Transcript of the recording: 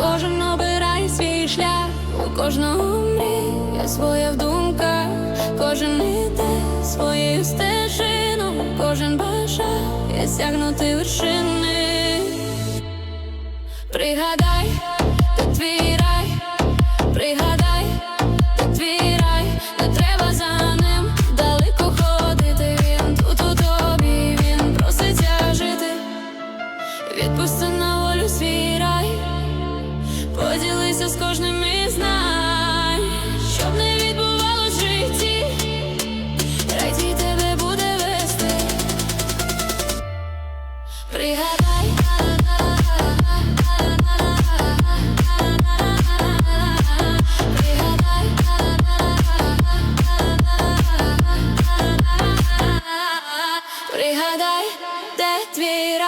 Кожен обирає свій шлях, у кожного мрія своя в думках, кожен іде своєю стежиною, кожен бажає сягнути вершини. Пригадай, тут твій рай, пригадай, тут твій рай, не треба за ним далеко ходити. Він тут у тобі, він проситься жити. Відпусти поділися з кожним і знай, щоб не відбувало в житті, радій тебе буде вести. Пригадай. Пригадай, де твій